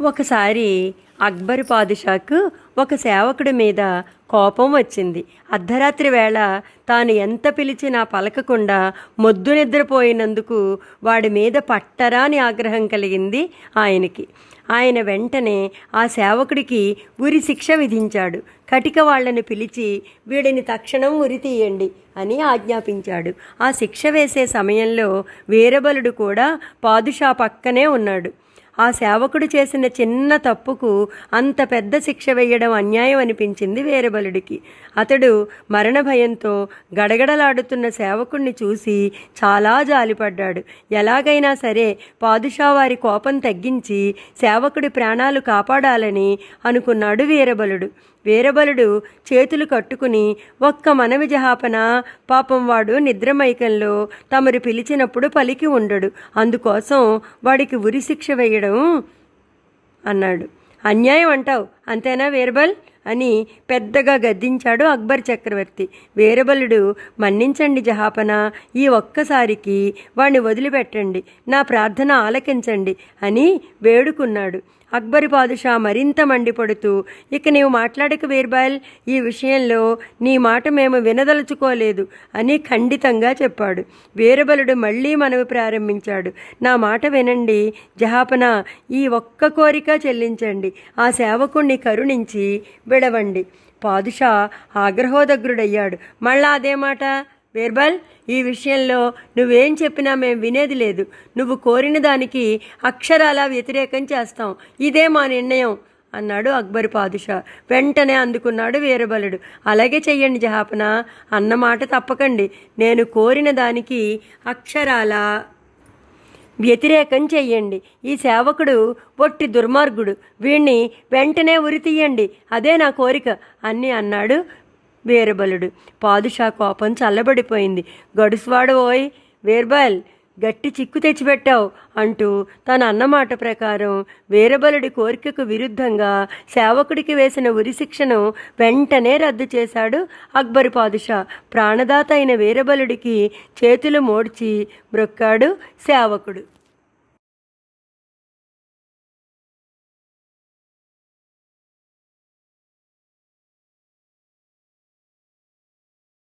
ఒకసారి అక్బర్ పాదుషాకు ఒక సేవకుడి మీద కోపం వచ్చింది. అర్ధరాత్రి వేళ తాను ఎంత పిలిచినా పలకకుండా మొద్దు నిద్రపోయినందుకు వాడి మీద పట్టరాని ఆగ్రహం కలిగింది ఆయనకి. ఆయన వెంటనే ఆ సేవకుడికి ఉరి శిక్ష విధించాడు. కటిక వాళ్ళను పిలిచి వీడిని తక్షణం ఉరి తీయండి అని ఆజ్ఞాపించాడు. ఆ శిక్ష వేసే సమయంలో వీరబలుడు కూడా పాదుషా పక్కనే ఉన్నాడు. ఆ సేవకుడు చేసిన చిన్న తప్పుకు అంత పెద్ద శిక్ష వేయడం అన్యాయం అనిపించింది వీరబలుడికి. అతడు మరణ భయంతో గడగడలాడుతున్న సేవకుణ్ణి చూసి చాలా జాలిపడ్డాడు. ఎలాగైనా సరే పాదుషా వారి కోపం తగ్గించి సేవకుడి ప్రాణాలు కాపాడాలని అనుకున్నాడు వీరబలుడు. వీరబలుడు చేతులు కట్టుకుని ఒక్క మనవి జహాపన పాపం వాడు నిద్రమైకంలో తమరు పిలిచినప్పుడు పలికి ఉండడు. అందుకోసం వాడికి ఉరి శిక్ష వేయడం అన్నాడు. అన్యాయం అంటావు. అంతేనా వీరబల్? అని పెద్దగా గద్దించాడు అక్బర్ చక్రవర్తి. వీరబలుడు మన్నించండి జహాపన ఈ ఒక్కసారికి వాణ్ణి వదిలిపెట్టండి నా ప్రార్థన ఆలకించండి అని వేడుకున్నాడు. అక్బర్ పాదుషా మరింత మండిపడుతూ ఇక నీవు మాట్లాడక వీర్బాల్ ఈ విషయంలో నీ మాట మేము వినదలుచుకోలేదు అని ఖండితంగా చెప్పాడు. వీరబలుడు మళ్ళీ మనవి ప్రారంభించాడు. నా మాట వినండి జహాపన ఈ ఒక్క కోరిక చెల్లించండి. ఆ సేవకుణ్ణి కరుణించి విడవండి. పాదుషా ఆగ్రహోదగ్రుడయ్యాడు. మళ్ళా అదే మాట? బీర్బల్ ఈ విషయంలో నువ్వేం చెప్పినా మేము వినేది లేదు. నువ్వు కోరిన దానికి అక్షరాలా వ్యతిరేకం చేస్తాం. ఇదే మా నిర్ణయం అన్నాడు అక్బర్ పాదుషా. వెంటనే అందుకున్నాడు వీరబలుడు. అలాగే చెయ్యండి జహాపన అన్నమాట తప్పకండి. నేను కోరిన దానికి అక్షరాల వ్యతిరేకం చెయ్యండి ఈ సేవకుడు ఒట్టి దుర్మార్గుడు. వీణ్ణి వెంటనే ఉరి తీయండి అదే నా కోరిక అని అన్నాడు వీరబలుడు. పాదుషా కోపం చల్లబడిపోయింది. గడుసువాడు ఓయ్ వీర్బల్ గట్టి చిక్కు తెచ్చిపెట్టావు అంటూ తన అన్నమాట ప్రకారం వీరబలుడి కోరికకు విరుద్ధంగా సేవకుడికి వేసిన ఉరిశిక్షను వెంటనే రద్దు చేశాడు అక్బర్ పాదుషా. ప్రాణదాత అయిన వీరబలుడికి చేతులు మోడ్చి బ్రొక్కాడు సేవకుడు.